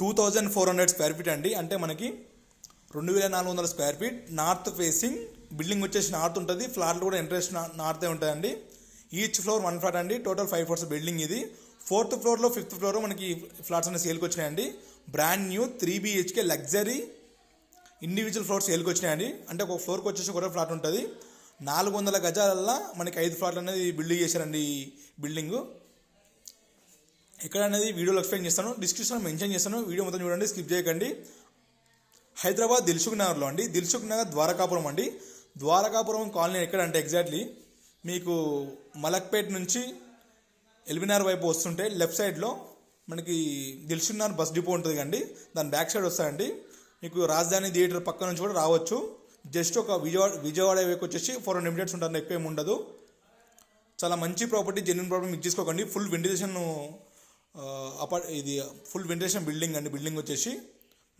Two thousand four hundred square feet అండి. అంటే మనకి రెండు వేల నాలుగు వందల square feet north facing building వచ్చేసి నార్త్ ఉంటుంది. ఫ్లాట్లు కూడా ఇంట్రెస్ట్ నార్తే ఉంటాయండి. ఈచ్ ఫ్లోర్ వన్ ఫ్లాట్ అండి. టోటల్ ఫైవ్ ఫ్లోర్స్ బిల్డింగ్ ఇది. ఫోర్త్ ఫ్లోర్లో ఫిఫ్త్ ఫ్లోర్ మనకి ఫ్లాట్స్ అనేవి సేల్కి వచ్చినాయండి. Brand new three BHK luxury individual floors సేల్కి వచ్చినాయండి. అంటే ఒక ఫ్లోర్కి వచ్చేసి ఒక ఫ్లాట్ ఉంటుంది. నాలుగు వందల గజాలల్లో మనకి ఐదు ఫ్లాట్లు అనేది బిల్డింగ్ చేశారండి ఈ బిల్డింగు. ఎక్కడ అనేది వీడియోలో ఎక్స్ప్లెయిన్ చేస్తాను. డిస్క్రిప్షన్ మెన్షన్ చేస్తాను. వీడియో మొత్తం చూడండి స్కిప్ చేయకండి. హైదరాబాద్ దిల్సుఖ్ నగర్లో అండి. దిల్సుఖ్ నగర్ ద్వారకాపురం అండి. ద్వారకాపురం కాలనీ ఎక్కడ అంటే ఎగ్జాక్ట్లీ మీకు మలక్పేట్ నుంచి ఎల్బినార్ వైపు వస్తుంటే లెఫ్ట్ సైడ్లో మనకి దిల్సుఖ్నగర్ బస్ డిపో ఉంటుంది అండి దాని బ్యాక్ సైడ్ వస్తాయండి. మీకు రాజధాని థియేటర్ పక్క నుంచి కూడా రావచ్చు. జస్ట్ ఒక విజయవాడ విజయవాడ వైపు వచ్చేసి ఫోర్ హండ్రెడ్ మినిట్స్ ఉంటుంది. ఎక్కువ ఏమి ఉండదు. చాలా మంచి ప్రాపర్టీ జెన్యున్ ప్రాపర్టీ మీకు తీసుకోకండి. ఫుల్ వెంటిలేషన్ అపార్ట్ ఇది ఫుల్ వెంటిలేషన్ బిల్డింగ్ అండి. బిల్డింగ్ వచ్చేసి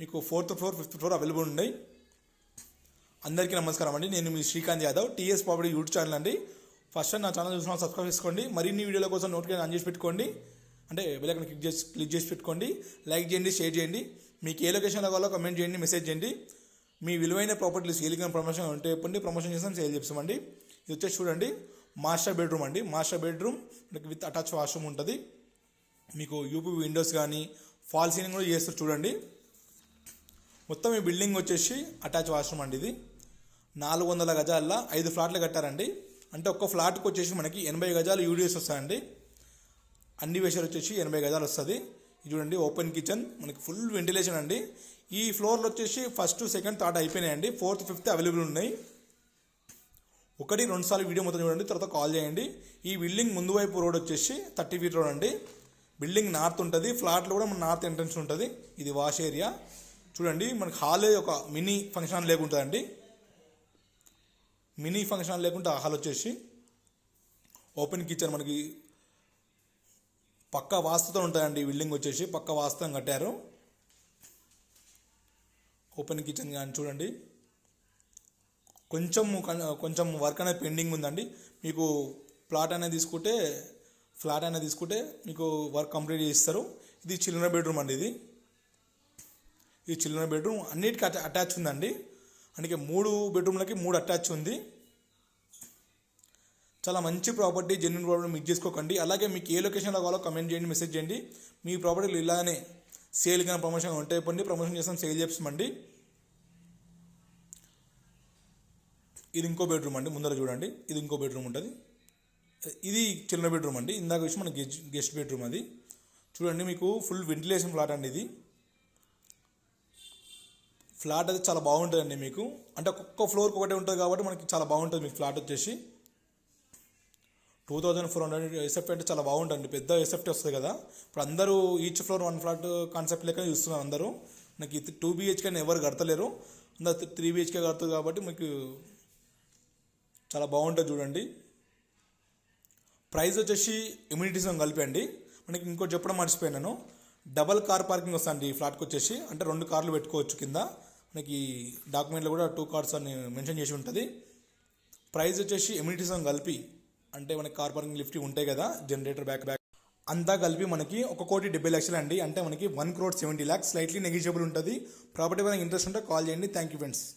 మీకు fourth floor fifth floor available ఉన్నాయి. అందరికీ నమస్కారం అండి. నేను మీ Srikanth Yadav. TS property YouTube channel అండి. ఫస్ట్ నా ఛానల్ చూసిన సబ్స్క్రైబ్ చేసుకోండి. మరిన్ని వీడియోల కోసం నోటిఫికేషన్ ఆన్ చేసి పెట్టుకోండి. అంటే వెళ్ళకని క్లిక్ చేసి క్లిక్ చేసి పెట్టుకోండి. లైక్ చేయండి షేర్ చేయండి. మీకు ఏ లొకేషన్లో కావాలో కమెంట్ చేయండి మెసేజ్ చేయండి. మీ విలువైన ప్రాపర్టీలు సేల్గా ప్రమోషన్ ఉంటే చెప్పండి. ప్రమోషన్ చేస్తాం సేల్ చేస్తామండి. ఇది వచ్చేసి చూడండి మాస్టర్ బెడ్రూమ్ అండి. Master bedroom with attach washroom ఉంటుంది. మీకు యూపీ విండోస్ కానీ ఫాల్ సీలింగ్ కూడా చేస్తారు చూడండి. మొత్తం ఈ బిల్డింగ్ వచ్చేసి అటాచ్ వాష్రూమ్ అండి ఇది. నాలుగు వందల గజాల్లో ఐదు ఫ్లాట్లు కట్టారండి. అంటే ఒక్క ఫ్లాట్కి వచ్చేసి మనకి ఎనభై గజాలు యూడిఎస్ వస్తాయండి. అన్ని వేషాలు వచ్చేసి ఎనభై గజాలు వస్తుంది. చూడండి ఓపెన్ కిచెన్. మనకి ఫుల్ వెంటిలేషన్ అండి. ఈ ఫ్లోర్లో వచ్చేసి ఫస్ట్ సెకండ్ థర్డ్ అయిపోయినాయండి. ఫోర్త్ ఫిఫ్త్ అవైలబుల్ ఉన్నాయి. ఒకటి రెండు సార్లు వీడియో మొత్తం చూడండి తర్వాత కాల్ చేయండి. ఈ బిల్డింగ్ ముందు వైపు రోడ్ వచ్చేసి థర్టీ ఫీట్ రోడ్ అండి. బిల్డింగ్ నార్త్ ఉంటుంది ఫ్లాట్లో కూడా మన నార్త్ ఎంట్రన్స్ ఉంటుంది. ఇది వాష్ ఏరియా. చూడండి మనకి హాలే ఒక మినీ ఫంక్షన్ హాల్ లేకుంటుందండి. మినీ ఫంక్షన్ హాల్ లేకుంటే ఆ హాల్ వచ్చేసి ఓపెన్ కిచెన్ మనకి పక్క వాస్తుతో ఉంటుందండి. బిల్డింగ్ వచ్చేసి పక్క వాస్తవం కట్టారు. ఓపెన్ కిచెన్ కానీ చూడండి. కొంచెం కొంచెం వర్క్ అనేది పెండింగ్ ఉందండి. మీకు ప్లాట్ అనేది తీసుకుంటే ఫ్లాట్ అయినా తీసుకుంటే మీకు వర్క్ కంప్లీట్ చేస్తారు ఇది చిల్డ్రన్ బెడ్రూమ్ అండి ఇది. ఇది చిల్డ్రన్ బెడ్రూమ్. అన్నిటికీ అటా అటాచ్ ఉందండి. అందుకే మూడు బెడ్రూమ్లకి మూడు అటాచ్ ఉంది. చాలా మంచి ప్రాపర్టీ జెన్యున్ ప్రాపర్టీ మీకు చేసుకోకండి. అలాగే మీకు ఏ లొకేషన్లో కావాలో కమెంట్ చేయండి మెసేజ్ చేయండి. మీ ప్రాపర్టీలు ఇలానే సేల్ కానీ ప్రమోషన్ ఉంటే పండి ప్రమోషన్ చేస్తాం సేల్ చేస్తామండి ఇది ఇంకో బెడ్రూమ్ అండి. ముందర చూడండి. ఇది ఇంకో బెడ్రూమ్ ఉంటుంది. ఇది చిన్న బెడ్రూమ్ అండి. ఇందాక వచ్చి మన గెస్ట్ గెస్ట్ బెడ్రూమ్ అది. చూడండి మీకు ఫుల్ వెంటిలేషన్ ఫ్లాట్ అండి ఇది. ఫ్లాట్ అయితే చాలా బాగుంటుందండి మీకు. అంటే ఒక్కొక్క ఫ్లోర్కి ఒకటే ఉంటుంది కాబట్టి మనకి చాలా బాగుంటుంది మీకు ఫ్లాట్ వచ్చేసి. Two thousand four hundred SFT అంటే చాలా బాగుంటుంది పెద్ద ఎస్ఎఫ్టీ వస్తుంది కదా. ఇప్పుడు అందరూ each floor one flat concept లెక్క చూస్తున్నారు అందరూ. నాకు ఇది టూ బీహెచ్కే ఎవరు కడతలేరు. అందరు త్రీ బీహెచ్కే కడుతుంది కాబట్టి మీకు చాలా బాగుంటుంది చూడండి. ప్రైస్ వచ్చేసి ఇమ్యూనిటీస్ కలిపండి మనకి ఇంకోటి చెప్పడం మర్చిపోయాను డబల్ కార్ పార్కింగ్ వస్తుంది ఈ ఫ్లాట్కి వచ్చేసి. అంటే రెండు కార్లు పెట్టుకోవచ్చు కింద. మనకి డాక్యుమెంట్లో కూడా టూ కార్స్ అని మెన్షన్ చేసి ఉంటుంది. ప్రైస్ వచ్చేసి ఎమ్యూనిటీస్ కలిపి అంటే మనకి కార్ పార్కింగ్ లిఫ్ట్ ఉంటాయి కదా జనరేటర్ బ్యాక్ బ్యాక్ అంతా కలిపి మనకి ఒక కోటి డెబ్బై లక్షలు అండి. అంటే మనకి one crore seventy lakhs slightly negligible ఉంటుంది. ప్రాపర్టీ పరంగా ఇంట్రెస్ట్ ఉంటే కాల్ చేయండి. Thank you friends